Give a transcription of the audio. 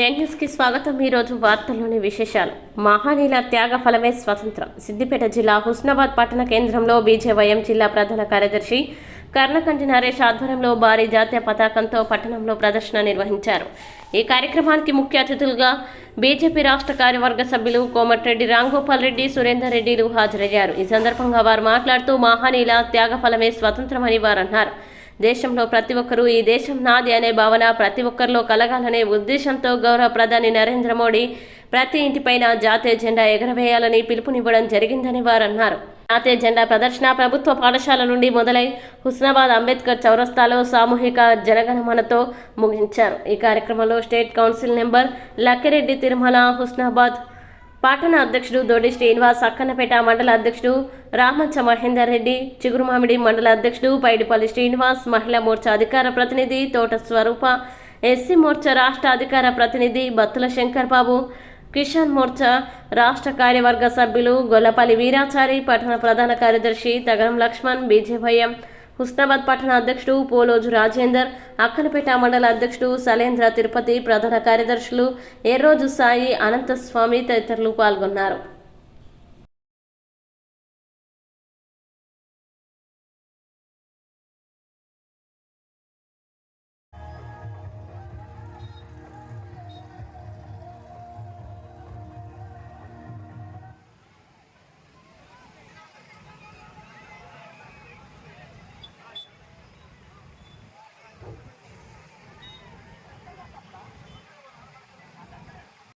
JNS స్వాగతం. ఈ రోజు వార్తల్లోని విశేషాలు. మహానీల త్యాగ ఫలమే స్వతంత్రం. సిద్దిపేట జిల్లా హుస్నాబాద్ పట్టణ కేంద్రంలో బీజేవైఎం జిల్లా ప్రధాన కార్యదర్శి కర్ణకంటి నరేష్ ఆధ్వర్యంలో భారీ జాతీయ పతాకంతో పట్టణంలో ప్రదర్శన నిర్వహించారు. ఈ కార్యక్రమానికి ముఖ్య అతిథులుగా బీజేపీ రాష్ట్ర కార్యవర్గ సభ్యులు కోమటిరెడ్డి రాంగోపాల్ రెడ్డి సురేందర్ రెడ్డిలు హాజరయ్యారు. ఈ సందర్భంగా వారు మాట్లాడుతూ మహానీల త్యాగ ఫలమే స్వతంత్రమని వారు అన్నారు దేశంలో ప్రతి ఒక్కరూ ఈ దేశం నాది అనే భావన ప్రతి ఒక్కరిలో కలగాలనే ఉద్దేశంతో గౌరవ ప్రధాని నరేంద్ర మోడీ ప్రతి ఇంటిపైన జాతీయ జెండా ఎగరవేయాలని పిలుపునివ్వడం జరిగిందని వారు అన్నారు జాతీయ జెండా ప్రదర్శన ప్రభుత్వ పాఠశాల నుండి మొదలై హుస్నాబాద్ అంబేద్కర్ చౌరస్తాలో సామూహిక జనగణమనతో ముగించారు. ఈ కార్యక్రమంలో state council number Lakkireddy Tirumala Husnabad పట్టణ అధ్యక్షుడు దొడ్డి శ్రీనివాస్ అక్కన్నపేట మండల అధ్యక్షుడు రామచ్చ మహేందర్ రెడ్డి చిగురుమామిడి మండల అధ్యక్షుడు పైడిపల్లి శ్రీనివాస్ మహిళా మోర్చా అధికార ప్రతినిధి తోట స్వరూప ఎస్సీ మోర్చా రాష్ట్ర అధికార ప్రతినిధి బత్తుల శంకర్ బాబు కిషన్ మోర్చా రాష్ట్ర కార్యవర్గ సభ్యులు గొల్లపల్లి వీరాచారి పట్టణ ప్రధాన కార్యదర్శి తగరం లక్ష్మణ్ బీజేవైఎం హుస్నాబాద్ పట్టణ అధ్యక్షుడు పోలోజు రాజేందర్ అక్కనపేట మండల అధ్యక్షుడు సలేంద్ర తిరుపతి ప్రధాన కార్యదర్శులు ఎర్రోజు సాయి అనంతస్వామి తదితరులు పాల్గొన్నారు.